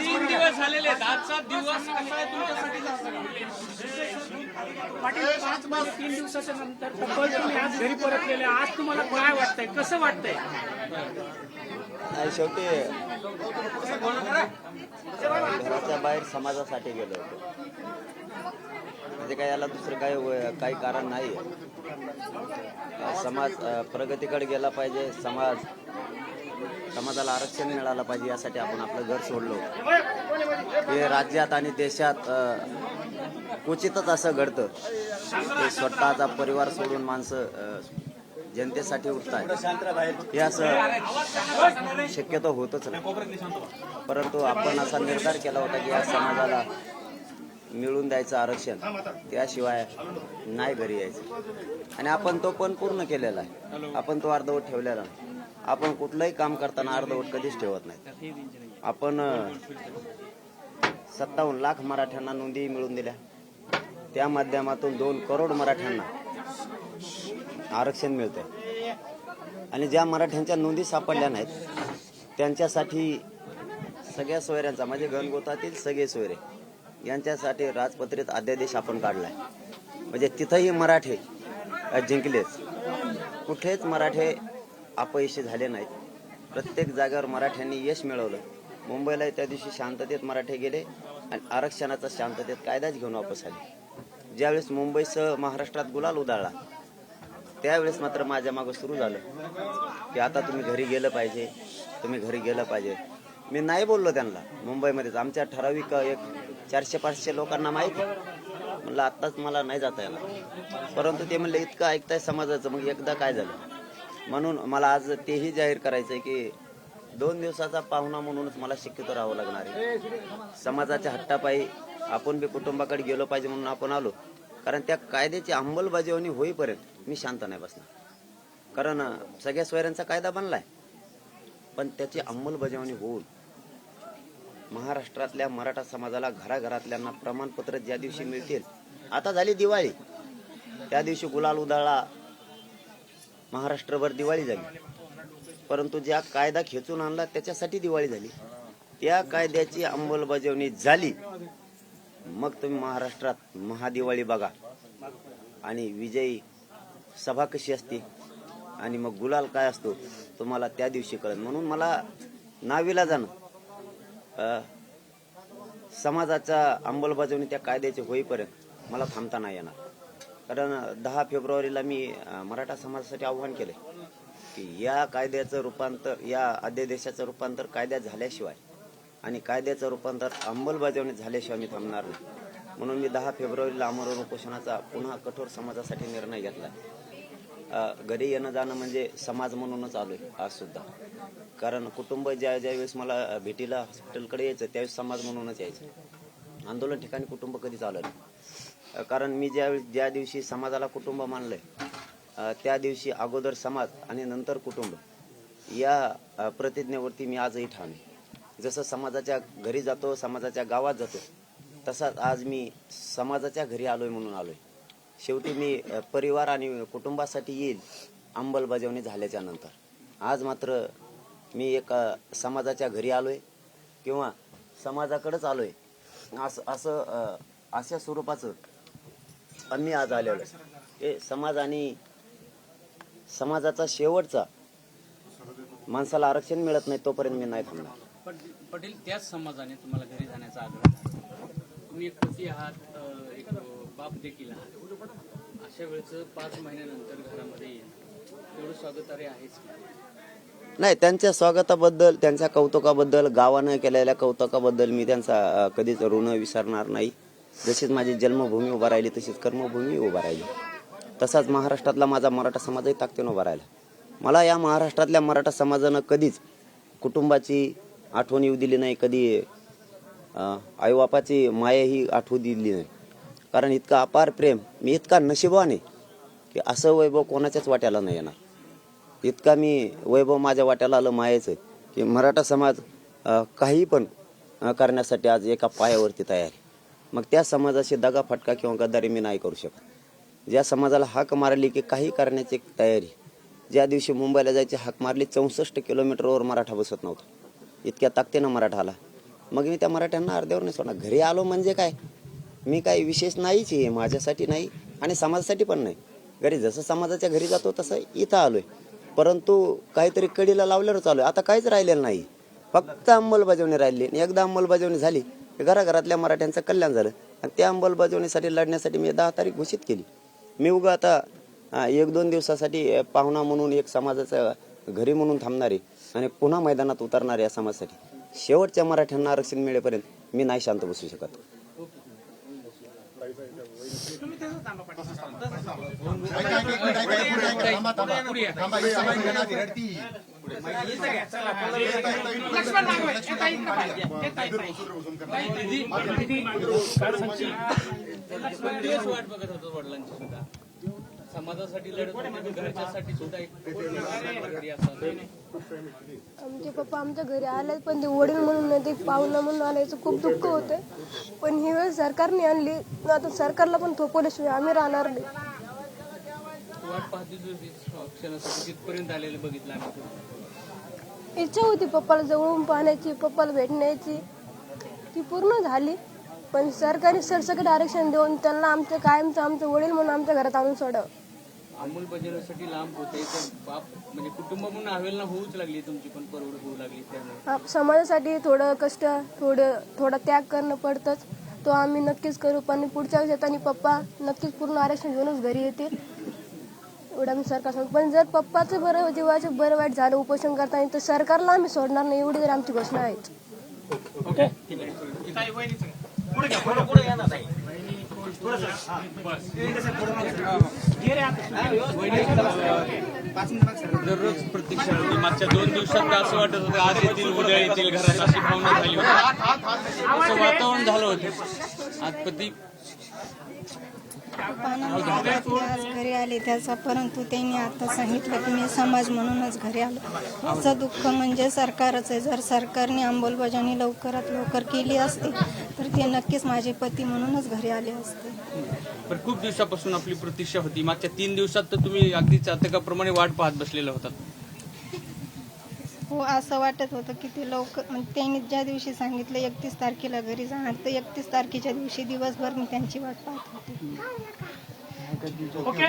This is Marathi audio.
तीन दिवस झालेले आहेत. आजचा दिवस कसा आहे तुमच्यासाठी? पाटील पाच महिने तीन दिवसाच्या नंतर तब्बल तुम्ही आज घरी परतलेले आज तुम्हाला काय वाटतंय? कसं वाटतंय? शेवटी घराच्या बाहेर समाजासाठी गेलो होतो. म्हणजे काय याला दुसरं काही व- काही कारण नाही समाज प्रगतीकडे गेला पाहिजे. समाज समाजाला आरक्षण मिळालं पाहिजे यासाठी आपण आपलं घर सोडलो. हे राज्यात आणि देशात क्वचितच असं घडतं. ते स्वतःचा परिवार सोडून माणसं जनतेसाठी उठतात हे असं शक्यतो होतच नाही. परंतु आपण असा निर्धार केला होता की या समाजाला मिळून द्यायचं आरक्षण. त्याशिवाय नाही घरी यायचं. आणि आपण तो पण पूर्ण केलेला आहे. आपण तो अर्धवट ठेवलेला नाही. आपण कुठलंही काम करताना अर्धवट कधीच ठेवत नाही. आपण सत्तावन्न लाख मराठ्यांना नोंदी मिळून दिल्या. त्या माध्यमातून दोन करोड मराठ्यांना आरक्षण मिळतंय. आणि ज्या मराठ्यांच्या नोंदी सापडल्या नाहीत त्यांच्यासाठी सगळ्या सोयऱ्यांचा म्हणजे गणगोतातील सगळे सोयरे यांच्यासाठी राजपत्रित अध्यादेश आपण काढलाय. म्हणजे तिथंही मराठे जिंकलेच कुठेच मराठे अपयशी झाले नाहीत. प्रत्येक जागेवर मराठ्यांनी यश मिळवलं. मुंबईला त्या दिवशी शांततेत मराठे गेले आणि आरक्षणाचा शांततेत कायदाच घेऊन वापस आले. ज्यावेळेस मुंबईसह महाराष्ट्रात गुलाल उदाळला त्यावेळेस मात्र माझ्या मागं सुरू झालं की आता तुम्ही घरी गेलं पाहिजे तुम्ही घरी गेलं पाहिजे. मी नाही बोललो त्यांना. मुंबईमध्येच आमच्या ठराविक एक चारशे पाचशे लोकांना माहिती म्हणलं आत्ताच मला नाही जाता येणार. परंतु ते म्हणले इतकं ऐकताय समाजाचं मग एकदा काय झालं? म्हणून मला आज तेही जाहीर करायचंय की दोन दिवसाचा पाहुणा म्हणूनच मला शक्यतो राहावं लागणार आहे. समाजाच्या हट्टापायी आपण बी कुटुंबाकडे गेलो पाहिजे म्हणून आपण आलो. कारण त्या कायद्याची अंमलबजावणी होईपर्यंत मी शांत नाही बसणार. कारण सगळ्या सोयऱ्यांचा कायदा बनलाय. पण त्याची अंमलबजावणी होऊन महाराष्ट्रातल्या मराठा समाजाला घराघरातल्यांना प्रमाणपत्र ज्या दिवशी मिळतील आता झाली दिवाळी. त्या दिवशी गुलाल उधळला महाराष्ट्रभर दिवाळी झाली. परंतु ज्या कायदा खेचून आणला त्याच्यासाठी दिवाळी झाली. त्या कायद्याची अंमलबजावणी झाली मग तुम्ही महाराष्ट्रात महादिवाळी बघा. आणि विजयी सभा कशी असते? आणि मग गुलाल काय असतो? तुम्हाला त्या दिवशी कळत म्हणून मला नावीला जाणं. समाजाच्या अंमलबजावणी त्या कायद्याची होईपर्यंत मला थांबता नाही येणार. कारण दहा फेब्रुवारीला मी मराठा समाजासाठी आव्हान केले की या कायद्याचं रूपांतर या अध्यादेशाचं रूपांतर कायद्यात झाल्याशिवाय आणि कायद्याचं रूपांतर अंमलबजावणी झाल्याशिवाय मी थांबणार नाही. म्हणून मी दहा फेब्रुवारीला अमर उपोषणाचा पुन्हा कठोर समाजासाठी निर्णय घेतला. घरी येणं जाणं म्हणजे समाज म्हणूनच आलोय आज सुद्धा. कारण कुटुंब ज्या ज्या वेळेस मला भेटीला हॉस्पिटलकडे यायचं त्यावेळेस समाज म्हणूनच यायचं. आंदोलन ठिकाणी कुटुंब कधीच आलं नाही. कारण मी ज्या ज्या दिवशी समाजाला कुटुंब मानलं आहे त्या दिवशी अगोदर समाज आणि नंतर कुटुंब या प्रतिज्ञेवरती मी आजही ठाम आहे. जसं समाजाच्या घरी जातो समाजाच्या गावात जातो तसाच आज मी समाजाच्या घरी आलोय म्हणून आलोय. शेवटी मी परिवार आणि कुटुंबासाठी येईल अंमलबजावणी झाल्याच्यानंतर. आज मात्र मी एक समाजाच्या घरी आलोय किंवा समाजाकडेच आलोय. असं असं अशा स्वरूपाचं आम्ही आज आलेलो. हे समाज आणि समाजाचा शेवटचा माणसाला आरक्षण मिळत नाही तोपर्यंत मी नाही थांबणार पटेल त्याच समाजाने तुम्हाला घरी जाण्याचा आग्रह. तुम्ही एक पती आहात एक बाप देखील आहात अशा वेळेचं पाच महिन्यानंतर घरामध्ये येणं तेवढं आहेच? नाही त्यांच्या स्वागताबद्दल त्यांच्या कौतुकाबद्दल गावानं केलेल्या कौतुकाबद्दल मी त्यांचा कधीच ऋण विसरणार नाही जशीच माझी जन्मभूमी उभा राहिली तशीच कर्मभूमी उभा राहिली. तसाच महाराष्ट्रातला माझा मराठा समाजही ताकदीनं उभा राहिला. मला या महाराष्ट्रातल्या मराठा समाजानं कधीच कुटुंबाची आठवण येऊ दिली नाही कधी आईबापाची माया ही आठवू दिली नाही. कारण इतका अपार प्रेम मी इतका नशिबाने की असं वैभव कोणाच्याच वाट्याला नाही येणार. इतका मी वैभव माझ्या वाट्याला आलं मायाचं की मराठा समाज काही पण करण्यासाठी आज एका पायावरती तयार आहे. मग त्या समाजाशी दगा फटका किंवा गद्दारी मी नाही करू शकत. ज्या समाजाला हाक मारली की काही करण्याची एक तयारी ज्या दिवशी मुंबईला जायची हाक मारली चौसष्ट किलोमीटरवर मराठा बसत नव्हता. इतक्या ताकदीनं मराठा आला. मग मी त्या मराठ्यांना अर्ध्यावर नाही सोडणार. घरी आलो म्हणजे काय? मी काही विशेष नाहीच आहे माझ्यासाठी नाही आणि समाजासाठी पण नाही. घरी जसं समाजाच्या घरी जातो तसं इथं आलोय. परंतु काहीतरी कडीला लावल्यारंच चालू आहे. आता काहीच राहिलेलं नाही. फक्त अंमलबजावणी राहिली आणि एकदा अंमलबजावणी झाली घराघरातल्या मराठ्यांचं कल्याण झालं आणि त्या अंमलबजावणीसाठी लढण्यासाठी मी दहा तारीख घोषित केली मी उगा आता एक दोन दिवसासाठी पाहुणा म्हणून एक समाजाचं घरी म्हणून थांबणारे आणि पुन्हा मैदानात उतरणारे या समाजासाठी शेवटच्या मराठ्यांना आरक्षण मिळेपर्यंत मी नाही शांत बसू शकत लक्ष्मण दिवस वाट बघत होतो वडिलांची सुद्धा समाजासाठी लढत घरच्यासाठी सुद्धा एक आमचे पप्पा आमच्या घरी आले पण ते वडील म्हणून नाही ते पाहुणा म्हणून आल्याचं खूप दुःख होते. पण ही वेळ सरकारने आणली आता सरकारला पण थोपवल्याशिवाय आम्ही राहणार नाही. वाट पाहते क्षणासाठी तिथपर्यंत आलेलं बघितलं आम्ही. इच्छा होती पप्पाला जवळून पाहण्याची पप्पाला भेटण्याची. ती पूर्ण झाली. पण सरकारी सरसकट आरक्षण देऊन त्यांना आमचं कायमचं आमचं वडील म्हणून आमच्या घरात आणून सोडावं अंमलबजावणीसाठी लांब होते तर बाप म्हणजे कुटुंब म्हणून होऊच लागली तुमची पण परवड होऊ लागली त्यामुळे. समाजासाठी थोडं कष्ट थोडं थोडा त्याग करणं पडतंच. तो आम्ही नक्कीच करू पण पुढच्या वर्षात पप्पा नक्कीच पूर्ण आरक्षण घेऊनच घरी येतील. एवढं आम्ही सरकार सांगतो पण जर पप्पाचं बरं जीवाचं बरं वाईट झालं उपोषण करताना तर सरकारला आम्ही सोडणार नाही एवढी जर आमची घोषणा आहे ताई, वहिनीचं. पुढे घ्या, पुढे- पुढे घ्या ना, ताई. बस. घे रे आता. दररोज प्रतीक्षा होती मागच्या दोन दिवसात असं वाटत होतं आज येतील उद्या येतील घरात अशी भावना झाली होती असं वातावरण झालं होतं. आज पती आज घरी आले त्याचा परंतु त्यांनी आता सांगितलं की मी समाज म्हणूनच घरी आलो. याचं दुःख म्हणजे सरकारच आहे. जर सरकारने अंमलबजावणी लवकरात लवकर केली असती तर ते नक्कीच माझे पती म्हणूनच घरी आले असते. पण खूप दिवसापासून आपली प्रतीक्षा होती. मागच्या तीन दिवसात तर तुम्ही अगदी चातकाप्रमाणे वाट पाहत बसलेला होतात हो असं वाटत होतं की ते लवकर म्हणजे त्यांनी ज्या दिवशी सांगितलं एकतीस तारखेला घरी जाणार तर एकतीस तारखेच्या दिवशी दिवसभर मी त्यांची वाट पाहत होते. ओके.